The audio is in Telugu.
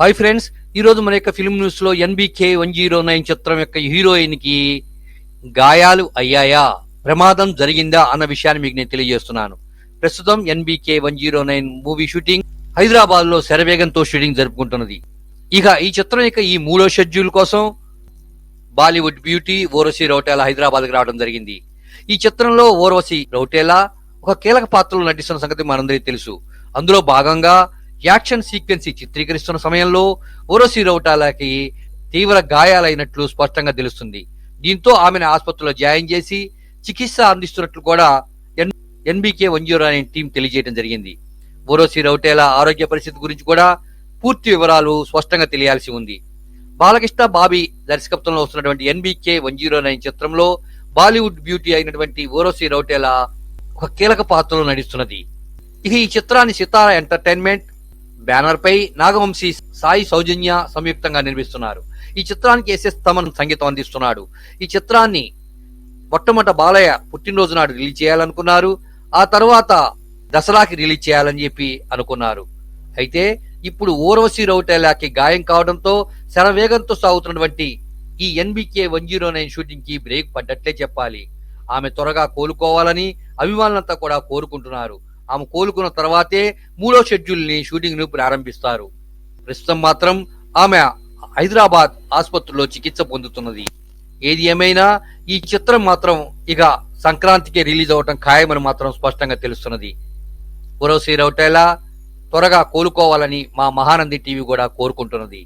హాయ్ ఫ్రెండ్స్ ఈ రోజు మన యొక్క ఫిల్మ్ న్యూస్లో ఎన్బికే వన్ జీరో నైన్ చిత్రం యొక్క హీరోయిన్కి గాయాలు అయ్యాయా? ప్రమాదం జరిగిందా అన్న విషయాన్ని మీకు నేను తెలియజేస్తున్నాను. ప్రస్తుతం NBK one zero nine movie shooting హైదరాబాద్లో శరవేగంతో షూటింగ్ జరుపుకుంటున్నది. ఇక ఈ చిత్రం యొక్క ఈ మూడో షెడ్యూల్ కోసం బాలీవుడ్ బ్యూటీ ఓరసి రౌటేలా హైదరాబాద్కి రావడం జరిగింది. ఈ చిత్రంలో ఓర్వశి రౌటేలా ఒక కీలక పాత్రలో నటిస్తున్న సంగతి మనందరికీ తెలుసు. అందులో భాగంగా యాక్షన్ సీక్వెన్స్ చిత్రీకరిస్తున్న సమయంలో ఓరసి రౌటాలాకి తీవ్ర గాయాలైనట్లు స్పష్టంగా తెలుస్తుంది. దీంతో ఆమెను ఆసుపత్రిలో జాయిన్ చేసి చికిత్స అందిస్తున్నట్లు కూడా N NBK one nine team తెలియజేయడం జరిగింది. ఒరోసి రౌటేలా ఆరోగ్య పరిస్థితి గురించి కూడా పూర్తి వివరాలు స్పష్టంగా తెలియాల్సి ఉంది. బాలకృష్ణ బాబీ దర్శకత్వంలో వస్తున్నటువంటి ఎన్బికే వన్ జీరో నైన్ చిత్రంలో బాలీవుడ్ బ్యూటీ అయినటువంటి ఓరోసి రౌటేలా ఒక కీలక పాత్రలో నటిస్తున్నది. ఈ చిత్రాన్ని సితార ఎంటర్టైన్మెంట్ బ్యానర్ పై నాగవంశీ సాయి సౌజన్య సంయుక్తంగా నిర్మిస్తున్నారు. ఈ చిత్రానికి ఎస్ఎస్ తమన్ సంగీతం అందిస్తున్నాడు. ఈ చిత్రాన్ని మొట్టమొదట బాలయ్య పుట్టినరోజు నాడు రిలీజ్ చేయాలనుకున్నారు. ఆ తర్వాత దసరాకి రిలీజ్ చేయాలని చెప్పి అనుకున్నారు. అయితే ఇప్పుడు ఊర్వశి రౌటేలాకి గాయం కావడంతో శరవేగంతో సాగుతున్నటువంటి ఈ ఎన్బికే వన్ జీరో నైన్ షూటింగ్కి బ్రేక్ పడ్డట్లే చెప్పాలి. ఆమె త్వరగా కోలుకోవాలని అభిమానులంతా కూడా కోరుకుంటున్నారు. ఆమె కోలుకున్న తర్వాతే మూడో షెడ్యూల్ని షూటింగ్ను ప్రారంభిస్తారు. ప్రస్తుతం మాత్రం ఆమె హైదరాబాద్ ఆసుపత్రిలో చికిత్స పొందుతున్నది. ఏది ఏమైనా ఈ చిత్రం మాత్రం ఇక సంక్రాంతికి రిలీజ్ అవటం ఖాయమని మాత్రం స్పష్టంగా తెలుస్తున్నది. ఒరోసి రౌటేలా త్వరగా కోలుకోవాలని మా మహానంది టీవీ కూడా కోరుకుంటున్నది.